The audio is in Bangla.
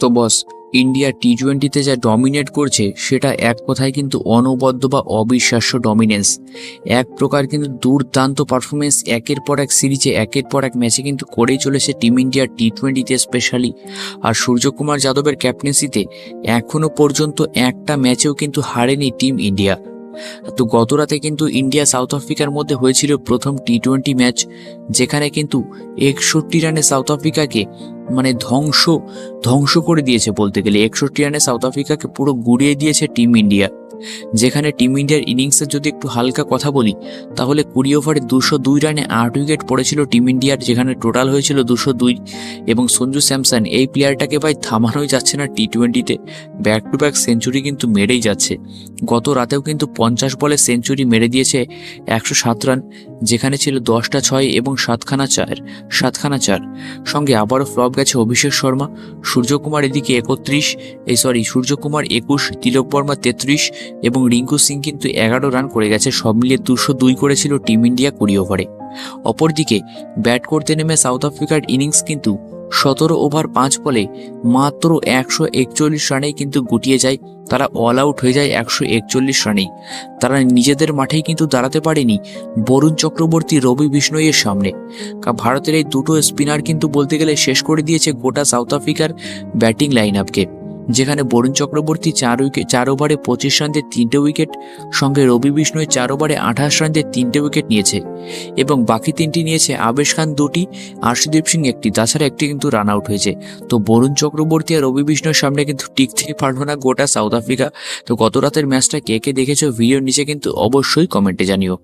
তো বস, ইন্ডিয়া টি টোয়েন্টিতে যা ডমিনেট করছে, সেটা এক কথায় কিন্তু অনবদ্য বা অবিশ্বাস্য ডমিনেন্স এক প্রকার কিন্তু দুর্দান্ত পারফরমেন্স একের পর এক সিরিজে একের পর এক ম্যাচে কিন্তু করেই চলেছে টিম ইন্ডিয়া টি টোয়েন্টিতে স্পেশালি আর সূর্যকুমার যাদবের ক্যাপ্টেন্সিতে এখনও পর্যন্ত একটা ম্যাচেও কিন্তু হারেনি টিম ইন্ডিয়া তো গত রাতে কিন্তু ইন্ডিয়া সাউথ আফ্রিকার মধ্যে হয়েছিল প্রথম টি টোয়েন্টি ম্যাচ, যেখানে কিন্তু একষট্টি রানে সাউথ আফ্রিকাকে মানে ধ্বংস ধ্বংস করে দিয়েছে বলতে গেলে। একষট্টি রানে সাউথ আফ্রিকাকে পুরো গুড়িয়ে দিয়েছে টিম ইন্ডিয়া। যেখানে টিম ইন্ডিয়ার ইনিংসের যদি একটু হালকা কথা বলি, তাহলে কুড়ি ওভারে দুশো দুই রানে আট উইকেট পড়েছিল টিম ইন্ডিয়ার যেখানে টোটাল হয়েছিল দুশো দুই। এবং সঞ্জু স্যামসন, এই প্লেয়ারটাকে ভাই থামানোই যাচ্ছে না টি টোয়েন্টিতে ব্যাক টু ব্যাক সেঞ্চুরি কিন্তু মেরেই যাচ্ছে। গত রাতেও কিন্তু পঞ্চাশ বলে সেঞ্চুরি মেরে দিয়েছে একশো সাত রান, যেখানে ছিল দশটা ছয় এবং সাতখানা চার সাতখানা চার। সঙ্গে আবারও ফ্লপ গেছে অভিষেক শর্মা, সূর্যকুমার এদিকে একত্রিশ, এই সরি সূর্যকুমার একুশ, তিলক বর্মা তেত্রিশ এবং রিঙ্কু সিং কিন্তু এগারো রান করে গেছে, সব মিলিয়ে দুশো দুই করেছিল টিম ইন্ডিয়া কুড়ি ওভারে। অপরদিকে ব্যাট করতে নেমে সাউথ আফ্রিকার ইনিংস কিন্তু সতেরো ওভার পাঁচ বলে মাত্র একশো একচল্লিশ রানেই কিন্তু গুটিয়ে যায়, তারা অল আউট হয়ে যায় একশো একচল্লিশ রানেই। তারা নিজেদের মাঠেই কিন্তু দাঁড়াতে পারেনি বরুণ চক্রবর্তী, রবি বিষ্ণইয়ের সামনে। ভারতের এই দুটো স্পিনার কিন্তু বলতে গেলে শেষ করে দিয়েছে গোটা সাউথ আফ্রিকার ব্যাটিং লাইন আপকে যেখানে বরুণ চক্রবর্তী চার উইকেট চার ওভারে পঁচিশ রান দিয়ে তিনটে উইকেট, সঙ্গে রবি বিষ্ণুই চার ওভারে আঠাশ রান দিয়ে তিনটে উইকেট নিয়েছে এবং বাকি তিনটি নিয়েছে আবেশ খান দুটি, আর্শদীপ সিং একটি। তাছাড়া একটি কিন্তু রান আউট হয়েছে। তো বরুণ চক্রবর্তী আর রবি বিষ্ণুর সামনে কিন্তু টিকতে পারল না গোটা সাউথ আফ্রিকা। তো গত রাতের ম্যাচটা কে কে দেখেছ? ভিডিওর নিচে কিন্তু অবশ্যই কমেন্টে জানিও।